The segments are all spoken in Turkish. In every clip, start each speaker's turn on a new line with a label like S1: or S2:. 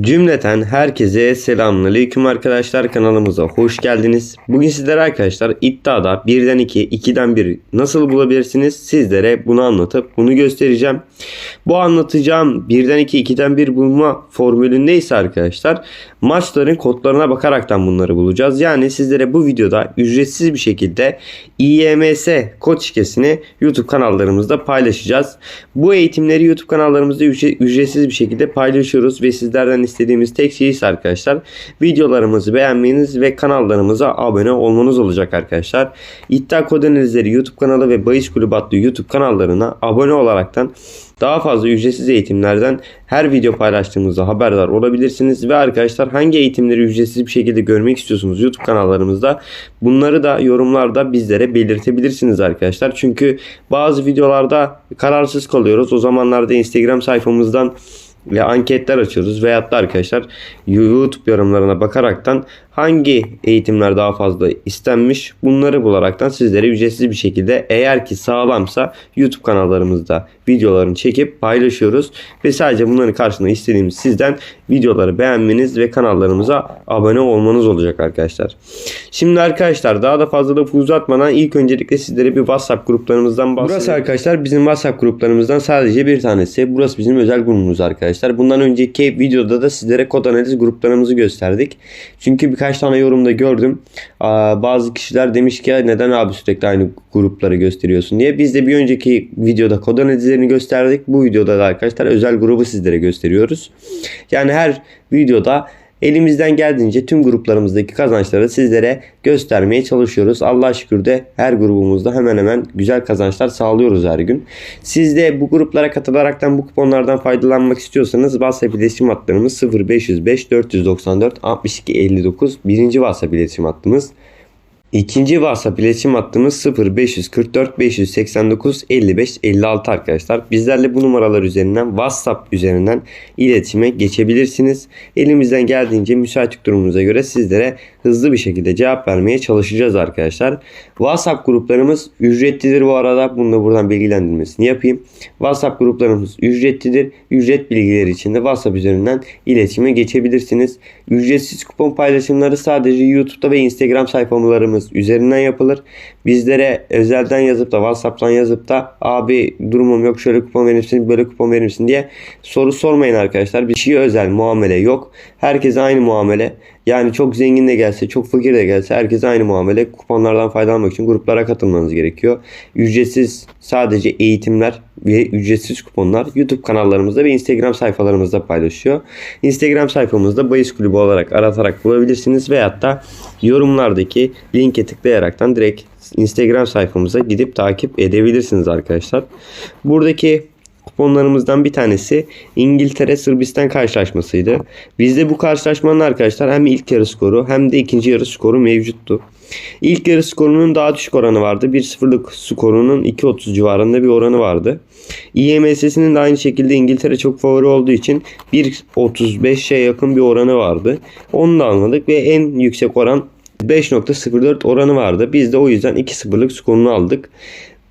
S1: Cümleten herkese selamünaleyküm arkadaşlar kanalımıza hoş geldiniz. Bugün sizlere arkadaşlar iddiada 1'den 2, 2'den 1 nasıl bulabilirsiniz sizlere bunu anlatıp bunu göstereceğim. Bu anlatacağım 1'den 2, 2'den 1 bulma formülünde ise arkadaşlar maçların kodlarına bakaraktan bunları bulacağız. Yani sizlere bu videoda ücretsiz bir şekilde IMS kod şifresini YouTube kanallarımızda paylaşacağız. Bu eğitimleri YouTube kanallarımızda ücre- ücretsiz bir şekilde paylaşıyoruz ve sizlerden istediğimiz tek şey ise arkadaşlar videolarımızı beğenmeniz ve kanallarımıza abone olmanız olacak arkadaşlar. İddia Kod YouTube kanalı ve Bayis Kulübü adlı YouTube kanallarına abone olaraktan daha fazla ücretsiz eğitimlerden her video paylaştığımızda haberdar olabilirsiniz. Ve arkadaşlar hangi eğitimleri ücretsiz bir şekilde görmek istiyorsunuz YouTube kanallarımızda bunları da yorumlarda bizlere belirtebilirsiniz arkadaşlar. Çünkü bazı videolarda kararsız kalıyoruz. O zamanlarda Instagram sayfamızdan ve anketler açıyoruz. Veyahut da arkadaşlar YouTube yorumlarına bakaraktan hangi eğitimler daha fazla istenmiş bunları bularaktan sizlere ücretsiz bir şekilde eğer ki sağlamsa YouTube kanallarımızda videolarını çekip paylaşıyoruz ve sadece bunların karşılığında istediğimiz sizden videoları beğenmeniz ve kanallarımıza abone olmanız olacak arkadaşlar. Şimdi arkadaşlar daha da fazla da uzatmadan ilk öncelikle sizlere bir WhatsApp gruplarımızdan bahsedeyim. Burası arkadaşlar bizim WhatsApp gruplarımızdan sadece bir tanesi. Burası bizim özel grubumuz arkadaşlar. Bundan önceki videoda da sizlere kod analiz gruplarımızı gösterdik. Çünkü birkaç tane yorumda gördüm. Bazı kişiler demiş ki neden abi sürekli aynı grupları gösteriyorsun diye. Biz de bir önceki videoda kod analizlerini gösterdik. Bu videoda da arkadaşlar özel grubu sizlere gösteriyoruz. Yani her videoda elimizden geldiğince tüm gruplarımızdaki kazançları sizlere göstermeye çalışıyoruz. Allah şükür de her grubumuzda hemen hemen güzel kazançlar sağlıyoruz her gün. Siz de bu gruplara katılaraktan bu kuponlardan faydalanmak istiyorsanız WhatsApp iletişim hatlarımız 0505 494 62 59 birinci WhatsApp iletişim hattımız. İkinci WhatsApp iletişim hattımız 0544 589 55 56 arkadaşlar. Bizlerle bu numaralar üzerinden WhatsApp üzerinden iletişime geçebilirsiniz. Elimizden geldiğince müsaitlik durumumuza göre sizlere hızlı bir şekilde cevap vermeye çalışacağız arkadaşlar. WhatsApp gruplarımız ücretlidir bu arada. Bunu da buradan bilgilendirmesini yapayım. WhatsApp gruplarımız ücretlidir. Ücret bilgileri için de WhatsApp üzerinden iletişime geçebilirsiniz. Ücretsiz kupon paylaşımları sadece YouTube'da ve Instagram sayfalarımız üzerinden yapılır. Bizlere özelden yazıp da WhatsApp'tan yazıp da abi durumum yok şöyle kupon verir misin böyle kupon verir misin diye soru sormayın arkadaşlar. Bir şey özel muamele yok. Herkese aynı muamele. Yani çok zengin de gelse, çok fakir de gelse herkese aynı muamele. Kuponlardan faydalanmak için gruplara katılmanız gerekiyor. Ücretsiz sadece eğitimler ve ücretsiz kuponlar YouTube kanallarımızda ve Instagram sayfalarımızda paylaşıyor. Instagram sayfamızda Bayis Kulübü olarak aratarak bulabilirsiniz veyahut da yorumlardaki linke tıklayaraktan direkt Instagram sayfamıza gidip takip edebilirsiniz arkadaşlar. Buradaki kuponlarımızdan bir tanesi İngiltere Sırbistan karşılaşmasıydı. Bizde bu karşılaşmanın arkadaşlar hem ilk yarı skoru hem de ikinci yarı skoru mevcuttu. İlk yarı skorunun daha düşük oranı vardı. 1-0'lık skorunun 2.30 civarında bir oranı vardı. IMS'sinin de aynı şekilde İngiltere çok favori olduğu için 1.35'e yakın bir oranı vardı. Onu da anladık ve en yüksek oran 5.04 oranı vardı. Biz de o yüzden 2-0'lık skorunu aldık.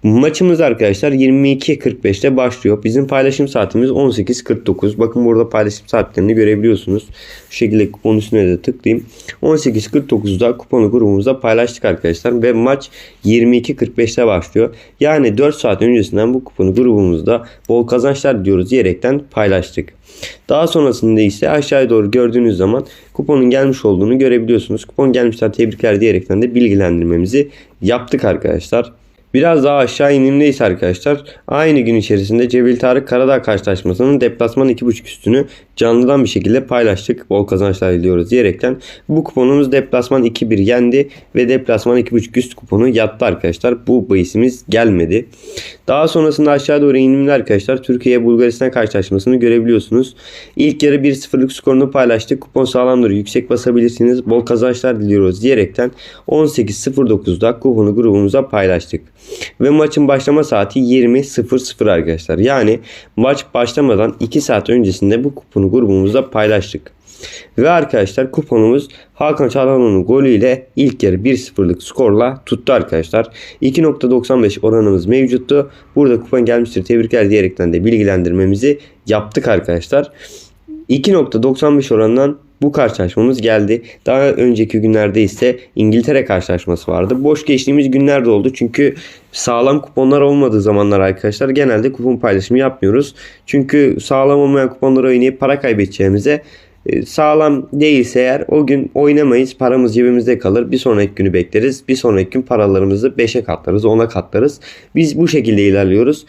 S1: Maçımız arkadaşlar 22.45'te başlıyor. Bizim paylaşım saatimiz 18.49. Bakın burada paylaşım saatlerini görebiliyorsunuz. Şu şekilde kupon üstüne de tıklayayım. 18.49'da kuponu grubumuzda paylaştık arkadaşlar. Ve maç 22.45'te başlıyor. Yani 4 saat öncesinden bu kuponu grubumuzda bol kazançlar diyoruz diyerekten paylaştık. Daha sonrasında ise aşağıya doğru gördüğünüz zaman kuponun gelmiş olduğunu görebiliyorsunuz. Kupon gelmişler tebrikler diyerekten de bilgilendirmemizi yaptık arkadaşlar. Biraz daha aşağı inimdeyiz arkadaşlar. Aynı gün içerisinde Cebel Tarık Karadağ karşılaşmasının deplasman 2.5 üstünü canlıdan bir şekilde paylaştık. Bol kazançlar diliyoruz diyerekten. Bu kuponumuz deplasman 2-1 yendi ve deplasman 2.5 üst kuponu yattı arkadaşlar. Bu bahisimiz gelmedi. Daha sonrasında aşağı doğru inimli arkadaşlar Türkiye Bulgaristan karşılaşmasını görebiliyorsunuz. İlk yarı 1-0'lık skorunu paylaştık. Kupon sağlamdır. Yüksek basabilirsiniz. Bol kazançlar diliyoruz diyerekten 18.09'da kuponu grubumuza paylaştık. Ve maçın başlama saati 20.00 arkadaşlar. Yani maç başlamadan 2 saat öncesinde bu kuponu grubumuzda paylaştık. Ve arkadaşlar kuponumuz Hakan Çalhanoğlu'nun golüyle ilk yarı 1-0'lık skorla tuttu arkadaşlar. 2.95 oranımız mevcuttu. Burada kupon gelmiştir tebrikler diyerekten de bilgilendirmemizi yaptık arkadaşlar. 2.95 oranından bu karşılaşmamız geldi. Daha önceki günlerde ise İngiltere karşılaşması vardı. Boş geçtiğimiz günler de oldu. Çünkü sağlam kuponlar olmadığı zamanlar arkadaşlar genelde kupon paylaşımı yapmıyoruz. Çünkü sağlam olmayan kuponları oynayıp para kaybedeceğimize e, sağlam değilse eğer o gün oynamayız. Paramız cebimizde kalır. Bir sonraki günü bekleriz. Bir sonraki gün paralarımızı 5'e katlarız, 10'a katlarız. Biz bu şekilde ilerliyoruz.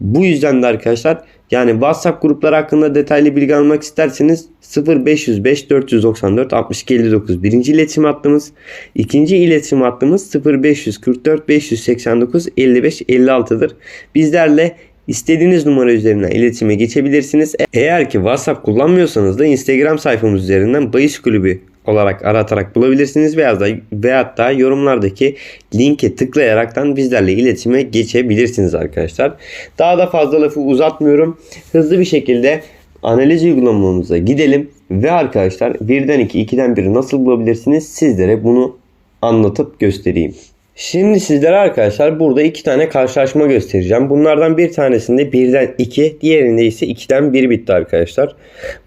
S1: Bu yüzden de arkadaşlar yani WhatsApp grupları hakkında detaylı bilgi almak isterseniz 0505 494 62 59 birinci iletişim hattımız. ikinci iletişim hattımız 0544 589 55 56'dır. Bizlerle İstediğiniz numara üzerinden iletişime geçebilirsiniz. Eğer ki WhatsApp kullanmıyorsanız da Instagram sayfamız üzerinden Bayış Kulübü olarak aratarak bulabilirsiniz veya da veyahut da yorumlardaki linke tıklayaraktan bizlerle iletişime geçebilirsiniz arkadaşlar. Daha da fazla lafı uzatmıyorum. Hızlı bir şekilde analiz uygulamamıza gidelim ve arkadaşlar 1'den 2, 2'den 1'i nasıl bulabilirsiniz sizlere bunu anlatıp göstereyim. Şimdi sizlere arkadaşlar burada iki tane karşılaşma göstereceğim. Bunlardan bir tanesinde 1'den 2, diğerinde ise 2'den 1 bitti arkadaşlar.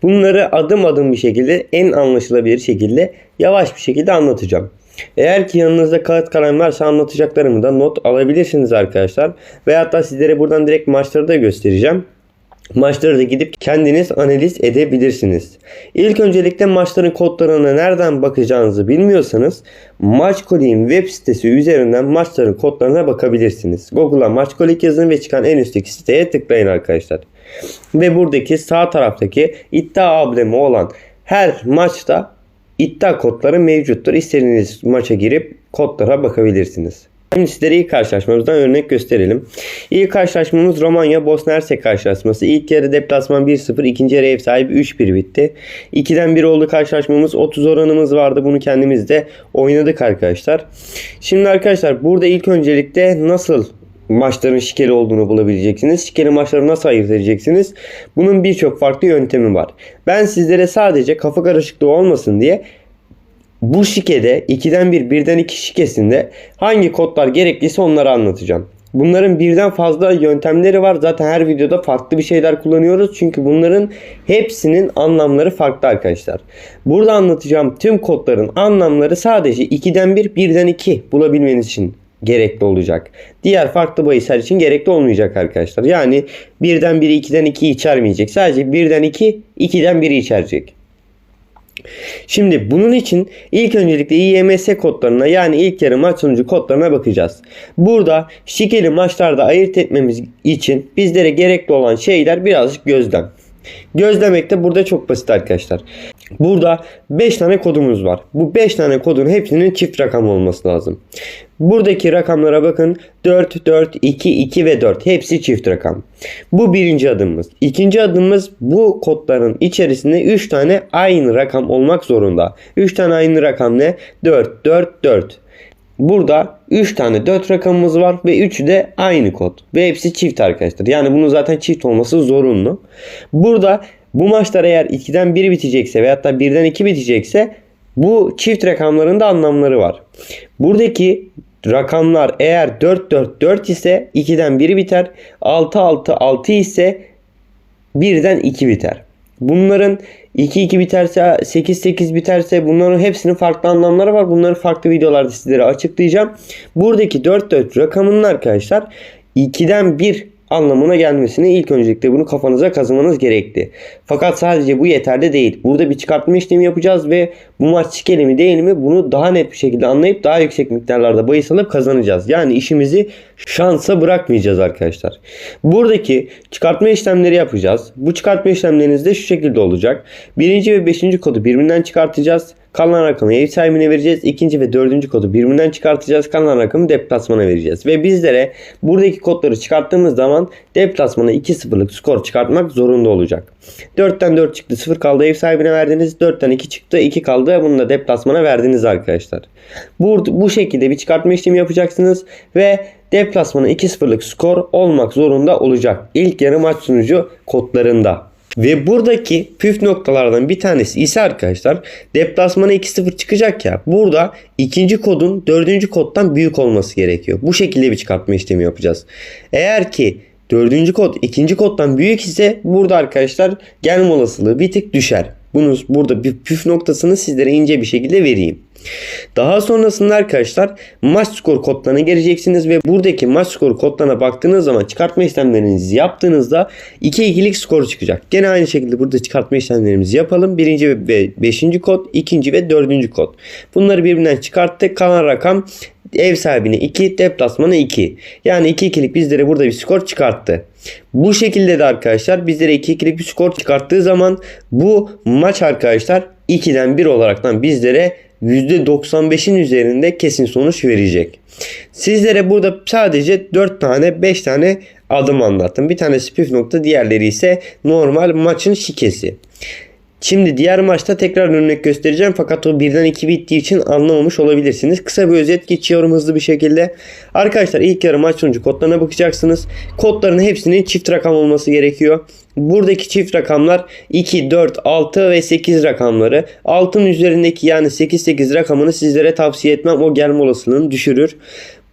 S1: Bunları adım adım bir şekilde en anlaşılabilir şekilde yavaş bir şekilde anlatacağım. Eğer ki yanınızda kağıt kalem varsa anlatacaklarımı da not alabilirsiniz arkadaşlar. Veyahut da sizlere buradan direkt maçları da göstereceğim. Maçları da gidip kendiniz analiz edebilirsiniz. İlk öncelikle maçların kodlarına nereden bakacağınızı bilmiyorsanız Maçkolik'in web sitesi üzerinden maçların kodlarına bakabilirsiniz. Google'a Maçkolik yazın ve çıkan en üstteki siteye tıklayın arkadaşlar. Ve buradaki sağ taraftaki iddia ablemi olan her maçta iddia kodları mevcuttur. İstediğiniz maça girip kodlara bakabilirsiniz. Sizlere ilk karşılaşmamızdan örnek gösterelim. İlk karşılaşmamız Romanya Bosna Hersek karşılaşması. İlk yarı deplasman 1-0, ikinci yarı ev sahibi 3-1 bitti. 2'den 1 oldu karşılaşmamız. 30 oranımız vardı. Bunu kendimiz de oynadık arkadaşlar. Şimdi arkadaşlar burada ilk öncelikle nasıl maçların şikeli olduğunu bulabileceksiniz. Şikeli maçları nasıl ayırt edeceksiniz? Bunun birçok farklı yöntemi var. Ben sizlere sadece kafa karışıklığı olmasın diye bu şikede 2'den 1, 1'den 2 şikesinde hangi kodlar gerekliyse onları anlatacağım. Bunların birden fazla yöntemleri var. Zaten her videoda farklı bir şeyler kullanıyoruz. Çünkü bunların hepsinin anlamları farklı arkadaşlar. Burada anlatacağım tüm kodların anlamları sadece 2'den 1, 1'den 2 bulabilmeniz için gerekli olacak. Diğer farklı bahisler için gerekli olmayacak arkadaşlar. Yani 1'den 1'i 2'den 2'yi içermeyecek. Sadece 1'den 2, 2'den 1'i içerecek. Şimdi bunun için ilk öncelikle IMS kodlarına yani ilk yarı maç sonucu kodlarına bakacağız. Burada şikeli maçlarda ayırt etmemiz için bizlere gerekli olan şeyler birazcık gözlem. Gözlemek de burada çok basit arkadaşlar. Burada 5 tane kodumuz var. Bu 5 tane kodun hepsinin çift rakam olması lazım. Buradaki rakamlara bakın. 4, 4, 2, 2 ve 4. Hepsi çift rakam. Bu birinci adımımız. İkinci adımımız bu kodların içerisinde 3 tane aynı rakam olmak zorunda. 3 tane aynı rakam ne? 4, 4, 4. Burada 3 tane 4 rakamımız var ve 3'ü de aynı kod. Ve hepsi çift arkadaşlar. Yani bunun zaten çift olması zorunlu. Burada bu maçlar eğer 2'den 1 bitecekse veyahut da 1'den 2 bitecekse bu çift rakamların da anlamları var. Buradaki rakamlar eğer 4 4 4 ise 2'den 1 biter. 6 6 6 ise 1'den 2 biter. Bunların 2-2 biterse 8-8 biterse bunların hepsinin farklı anlamları var. Bunları farklı videolarda sizlere açıklayacağım. Buradaki 4-4 rakamının arkadaşlar 2'den 1 anlamına gelmesini ilk öncelikle bunu kafanıza kazımanız gerekli. Fakat sadece bu yeterli değil. Burada bir çıkartma işlemi yapacağız ve bu maç çikeli mi değil mi bunu daha net bir şekilde anlayıp daha yüksek miktarlarda bahis alıp kazanacağız. Yani işimizi şansa bırakmayacağız arkadaşlar. Buradaki çıkartma işlemleri yapacağız. Bu çıkartma işlemleriniz de şu şekilde olacak. Birinci ve beşinci kodu birbirinden çıkartacağız. Kalan rakamı ev sahibine vereceğiz. İkinci ve dördüncü kodu birbirinden çıkartacağız. Kalan rakamı deplasmana vereceğiz. Ve bizlere buradaki kodları çıkarttığımız zaman deplasmana 2-0'lık skor çıkartmak zorunda olacak. 4'ten 4 çıktı 0 kaldı ev sahibine verdiniz. 4'ten 2 çıktı 2 kaldı. Bunu da deplasmana verdiniz arkadaşlar. Bu, bu şekilde bir çıkartma işlemi yapacaksınız. Ve deplasmana 2-0'lık skor olmak zorunda olacak. İlk yarı maç sonucu kodlarında. Ve buradaki püf noktalardan bir tanesi ise arkadaşlar deplasmana 2-0 çıkacak ya. Burada ikinci kodun dördüncü koddan büyük olması gerekiyor. Bu şekilde bir çıkartma işlemi yapacağız. Eğer ki dördüncü kod ikinci koddan büyük ise burada arkadaşlar gelme olasılığı bir tık düşer. Bunu burada bir püf noktasını sizlere ince bir şekilde vereyim. Daha sonrasında arkadaşlar maç skor kodlarına geleceksiniz ve buradaki maç skor kodlarına baktığınız zaman çıkartma işlemlerinizi yaptığınızda 2-2'lik skor çıkacak. Gene aynı şekilde burada çıkartma işlemlerimizi yapalım. Birinci ve beşinci kod, ikinci ve dördüncü kod. Bunları birbirinden çıkarttık. Kalan rakam ev sahibine 2, deplasmana 2. Yani 2-2'lik bizlere burada bir skor çıkarttı. Bu şekilde de arkadaşlar bizlere 2-2'lik bir skor çıkarttığı zaman bu maç arkadaşlar 2'den 1 olaraktan bizlere %95'in üzerinde kesin sonuç verecek. Sizlere burada sadece 4 tane 5 tane adım anlattım. Bir tanesi püf nokta diğerleri ise normal maçın şikesi. Şimdi diğer maçta tekrar örnek göstereceğim fakat o birden 2 bittiği için anlamamış olabilirsiniz. Kısa bir özet geçiyorum hızlı bir şekilde. Arkadaşlar ilk yarı maç sonucu kodlarına bakacaksınız. Kodların hepsinin çift rakam olması gerekiyor. Buradaki çift rakamlar 2, 4, 6 ve 8 rakamları. 6'nın üzerindeki yani 8-8 rakamını sizlere tavsiye etmem. O gelme olasılığını düşürür.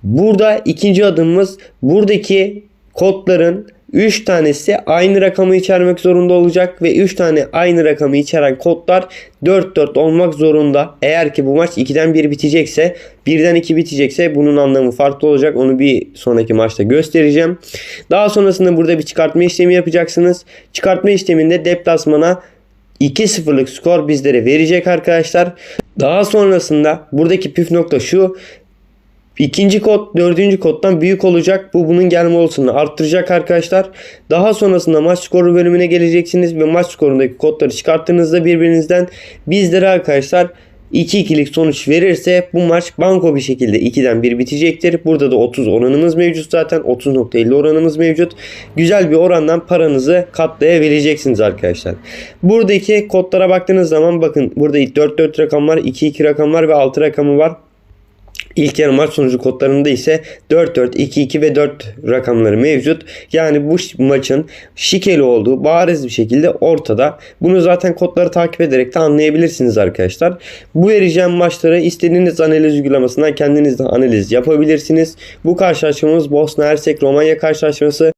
S1: Burada ikinci adımımız buradaki kodların 3 tanesi aynı rakamı içermek zorunda olacak ve 3 tane aynı rakamı içeren kodlar 4-4 olmak zorunda. Eğer ki bu maç 2'den 1 bitecekse 1'den 2 bitecekse bunun anlamı farklı olacak. Onu bir sonraki maçta göstereceğim. Daha sonrasında burada bir çıkartma işlemi yapacaksınız. Çıkartma işleminde deplasmana 2-0'lık skor bizlere verecek arkadaşlar. Daha sonrasında buradaki püf nokta şu. İkinci kod dördüncü koddan büyük olacak. Bu bunun gelme olasılığını arttıracak arkadaşlar. Daha sonrasında maç skoru bölümüne geleceksiniz ve maç skorundaki kodları çıkarttığınızda birbirinizden bizlere arkadaşlar 2-2'lik sonuç verirse bu maç banko bir şekilde 2'den 1 bitecektir. Burada da 30 oranımız mevcut zaten. 30.50 oranımız mevcut. Güzel bir orandan paranızı katlayabileceksiniz arkadaşlar. Buradaki kodlara baktığınız zaman bakın burada 4-4 rakam var, 2-2 rakam var ve 6 rakamı var. İlk yarı maç sonucu kodlarında ise 4-4, 2-2 ve 4 rakamları mevcut. Yani bu maçın şikeli olduğu bariz bir şekilde ortada. Bunu zaten kodları takip ederek de anlayabilirsiniz arkadaşlar. Bu vereceğim maçları istediğiniz analiz uygulamasından kendiniz de analiz yapabilirsiniz. Bu karşılaşmamız Bosna Hersek Romanya karşılaşması.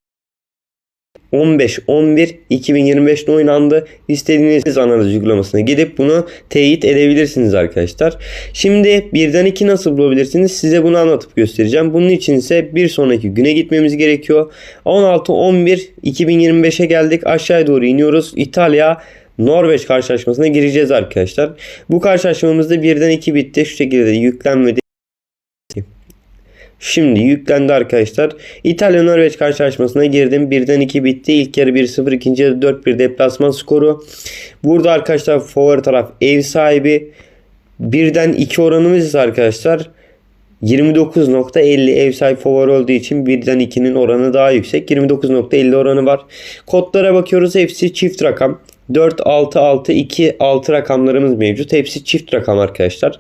S1: 15-11 2025'te oynandı. İstediğiniz analiz uygulamasına gidip bunu teyit edebilirsiniz arkadaşlar. Şimdi birden 2 nasıl bulabilirsiniz? Size bunu anlatıp göstereceğim. Bunun için ise bir sonraki güne gitmemiz gerekiyor. 16-11 2025'e geldik. Aşağıya doğru iniyoruz. İtalya Norveç karşılaşmasına gireceğiz arkadaşlar. Bu karşılaşmamızda birden 2 bitti. Şu şekilde yüklenmedi. Şimdi yüklendi arkadaşlar. İtalya Norveç karşılaşmasına girdim. Birden 2 bitti. İlk yarı 1-0, ikinci yarı 4-1 deplasman skoru. Burada arkadaşlar favori taraf ev sahibi. Birden 2 oranımız ise arkadaşlar 29.50 ev sahibi favori olduğu için birden 2'nin oranı daha yüksek. 29.50 oranı var. Kodlara bakıyoruz. Hepsi çift rakam. 4, 6, 6, 2, 6 rakamlarımız mevcut. Hepsi çift rakam arkadaşlar.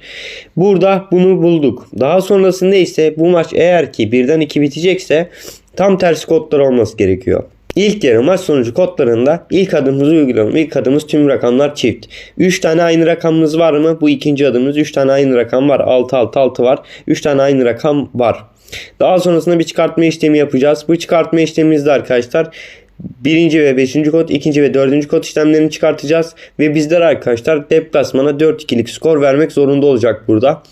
S1: Burada bunu bulduk. Daha sonrasında ise bu maç eğer ki birden 2 bitecekse tam tersi kodlar olması gerekiyor. İlk yarı maç sonucu kodlarında ilk adımımızı uygulayalım. İlk adımımız tüm rakamlar çift. 3 tane aynı rakamımız var mı? Bu ikinci adımımız 3 tane aynı rakam var. 6 6 6 var. 3 tane aynı rakam var. Daha sonrasında bir çıkartma işlemi yapacağız. Bu çıkartma işlemimizde arkadaşlar birinci ve beşinci kod, ikinci ve dördüncü kod işlemlerini çıkartacağız. Ve bizler arkadaşlar deplasmana 4-2'lik skor vermek zorunda olacak burada.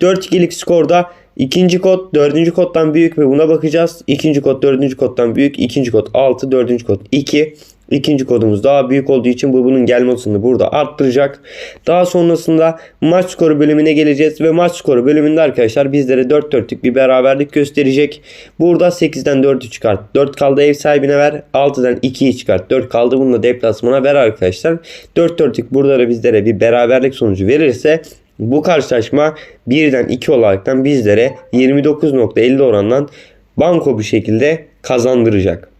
S1: 4-2'lik skorda ikinci kod dördüncü koddan büyük ve buna bakacağız. İkinci kod dördüncü koddan büyük. ikinci kod 6, dördüncü kod 2. İkinci kodumuz daha büyük olduğu için bu bunun gelme olasılığını burada arttıracak. Daha sonrasında maç skoru bölümüne geleceğiz ve maç skoru bölümünde arkadaşlar bizlere 4-4'lük bir beraberlik gösterecek. Burada 8'den 4'ü çıkart. 4 kaldı ev sahibine ver. 6'dan 2'yi çıkart. 4 kaldı bunu da deplasmana ver arkadaşlar. 4-4'lük burada da bizlere bir beraberlik sonucu verirse bu karşılaşma 1'den 2 olaraktan bizlere 29.50 orandan banko bir şekilde kazandıracak.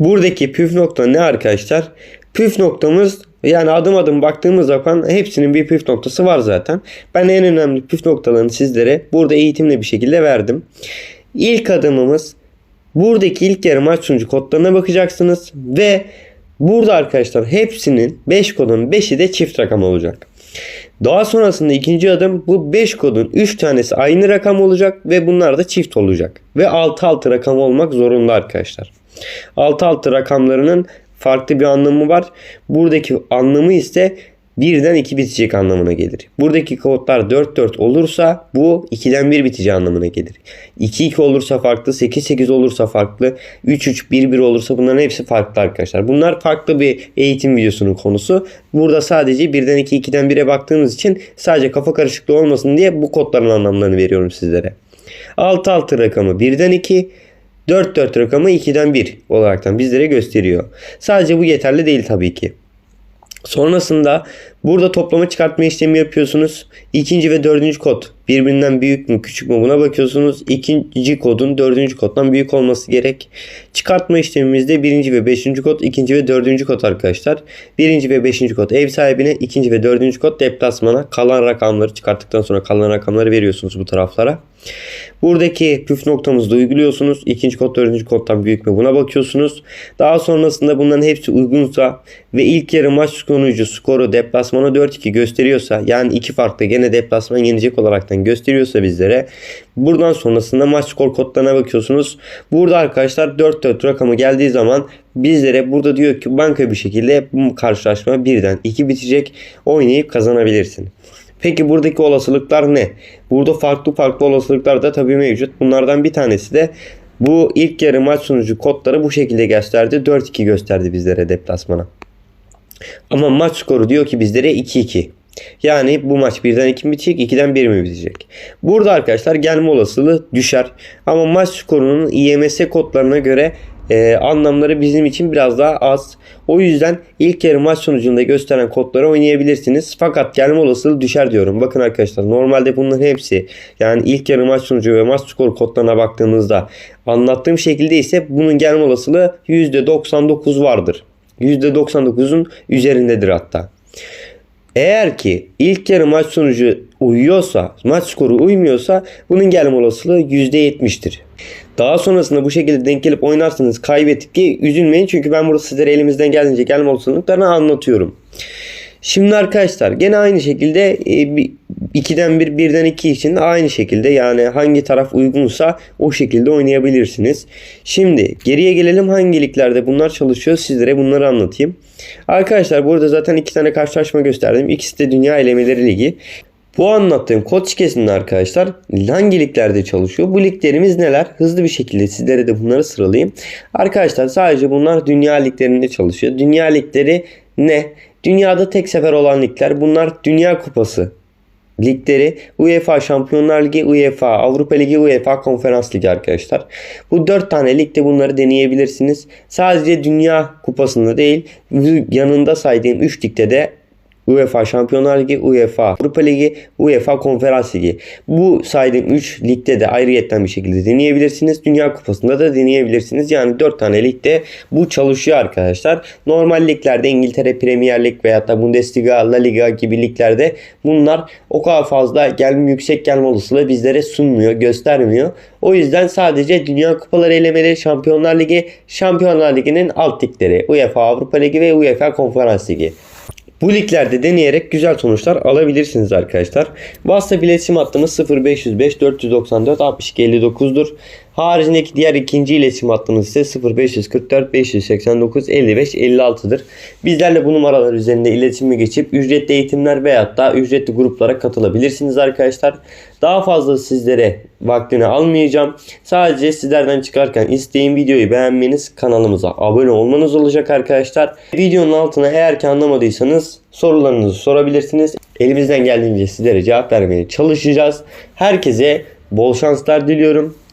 S1: Buradaki püf nokta ne arkadaşlar? Püf noktamız yani adım adım baktığımız zaman hepsinin bir püf noktası var zaten. Ben en önemli püf noktalarını sizlere burada eğitimli bir şekilde verdim. İlk adımımız buradaki ilk yarı maç sonucu kodlarına bakacaksınız ve burada arkadaşlar hepsinin 5 kodun 5'i de çift rakam olacak. Daha sonrasında ikinci adım bu 5 kodun 3 tanesi aynı rakam olacak ve bunlar da çift olacak. Ve 6-6 rakam olmak zorunda arkadaşlar. 6-6 rakamlarının farklı bir anlamı var. Buradaki anlamı ise birden 2 bitecek anlamına gelir. Buradaki kodlar 4-4 olursa bu 2'den 1 biteceği anlamına gelir. 2-2 olursa farklı, 8-8 olursa farklı, 3-3-1-1 olursa bunların hepsi farklı arkadaşlar. Bunlar farklı bir eğitim videosunun konusu. Burada sadece 1'den 2, 2'den 1'e baktığımız için sadece kafa karışıklığı olmasın diye bu kodların anlamlarını veriyorum sizlere. 6-6 rakamı 1'den 2, 4-4 rakamı 2'den 1 olaraktan bizlere gösteriyor. Sadece bu yeterli değil tabii ki. Sonrasında burada toplama çıkartma işlemi yapıyorsunuz. İkinci ve dördüncü kod birbirinden büyük mü küçük mü buna bakıyorsunuz. İkinci kodun dördüncü koddan büyük olması gerek. Çıkartma işlemimizde birinci ve beşinci kod, ikinci ve dördüncü kod arkadaşlar. Birinci ve beşinci kod ev sahibine, ikinci ve dördüncü kod deplasmana. Kalan rakamları çıkarttıktan sonra kalan rakamları veriyorsunuz bu taraflara. Buradaki püf noktamızda uyguluyorsunuz. İkinci kod, dördüncü koddan büyük mü buna bakıyorsunuz. Daha sonrasında bunların hepsi uygunsa ve ilk yarı maç sonucu skoru deplasmana 4-2 gösteriyorsa yani iki farklı gene deplasman yenecek olaraktan gösteriyorsa bizlere buradan sonrasında maç skor kodlarına bakıyorsunuz. Burada arkadaşlar 4-4 rakamı geldiği zaman bizlere burada diyor ki banka bir şekilde bu karşılaşma birden 2 bitecek oynayıp kazanabilirsin. Peki buradaki olasılıklar ne? Burada farklı farklı olasılıklar da tabii mevcut. Bunlardan bir tanesi de bu ilk yarı maç sonucu kodları bu şekilde gösterdi. 4-2 gösterdi bizlere deplasmana. Ama maç skoru diyor ki bizlere 2-2. Yani bu maç birden 2 mi bitecek, 2'den 1 mi bitecek? Burada arkadaşlar gelme olasılığı düşer. Ama maç skorunun IMS kodlarına göre e, anlamları bizim için biraz daha az. O yüzden ilk yarı maç sonucunda gösteren kodları oynayabilirsiniz. Fakat gelme olasılığı düşer diyorum. Bakın arkadaşlar normalde bunların hepsi yani ilk yarı maç sonucu ve maç skor kodlarına baktığınızda anlattığım şekilde ise bunun gelme olasılığı %99 vardır. %99'un üzerindedir hatta. Eğer ki ilk yarı maç sonucu uyuyorsa, maç skoru uymuyorsa bunun gelme olasılığı %70'tir. Daha sonrasında bu şekilde denk gelip oynarsanız kaybettik diye üzülmeyin. Çünkü ben burada sizlere elimizden geldiğince gelme olasılıklarını anlatıyorum. Şimdi arkadaşlar gene aynı şekilde 2'den 1, 1'den 2 için de aynı şekilde yani hangi taraf uygunsa o şekilde oynayabilirsiniz. Şimdi geriye gelelim hangi liglerde bunlar çalışıyor sizlere bunları anlatayım. Arkadaşlar burada zaten iki tane karşılaşma gösterdim. İkisi de Dünya Elemeleri Ligi. Bu anlattığım kod şirketinde arkadaşlar hangi liglerde çalışıyor? Bu liglerimiz neler? Hızlı bir şekilde sizlere de bunları sıralayayım. Arkadaşlar sadece bunlar dünya liglerinde çalışıyor. Dünya ligleri ne? Dünyada tek sefer olan ligler. Bunlar Dünya Kupası ligleri UEFA Şampiyonlar Ligi, UEFA Avrupa Ligi, UEFA Konferans Ligi arkadaşlar. Bu 4 tane ligde bunları deneyebilirsiniz. Sadece Dünya Kupası'nda değil yanında saydığım 3 ligde de UEFA Şampiyonlar Ligi, UEFA Avrupa Ligi, UEFA Konferans Ligi. Bu saydığım 3 ligde de ayrıyetten bir şekilde deneyebilirsiniz. Dünya Kupası'nda da deneyebilirsiniz. Yani 4 tane ligde bu çalışıyor arkadaşlar. Normal liglerde İngiltere Premier Lig veya da Bundesliga, La Liga gibi liglerde bunlar o kadar fazla gelme yüksek gelme olasılığı bizlere sunmuyor, göstermiyor. O yüzden sadece Dünya Kupaları elemeleri, Şampiyonlar Ligi, Şampiyonlar Ligi'nin alt ligleri, UEFA Avrupa Ligi ve UEFA Konferans Ligi. Bu liglerde deneyerek güzel sonuçlar alabilirsiniz arkadaşlar. WhatsApp iletişim hattımız 0505 494 62 59'dur. Haricindeki diğer ikinci iletişim hattımız ise 0544 589 55 56'dır. Bizlerle bu numaralar üzerinde iletişime geçip ücretli eğitimler veyahut da ücretli gruplara katılabilirsiniz arkadaşlar. Daha fazla sizlere vaktini almayacağım. Sadece sizlerden çıkarken isteğim videoyu beğenmeniz, kanalımıza abone olmanız olacak arkadaşlar. Videonun altına eğer ki anlamadıysanız sorularınızı sorabilirsiniz. Elimizden geldiğince sizlere cevap vermeye çalışacağız. Herkese bol şanslar diliyorum.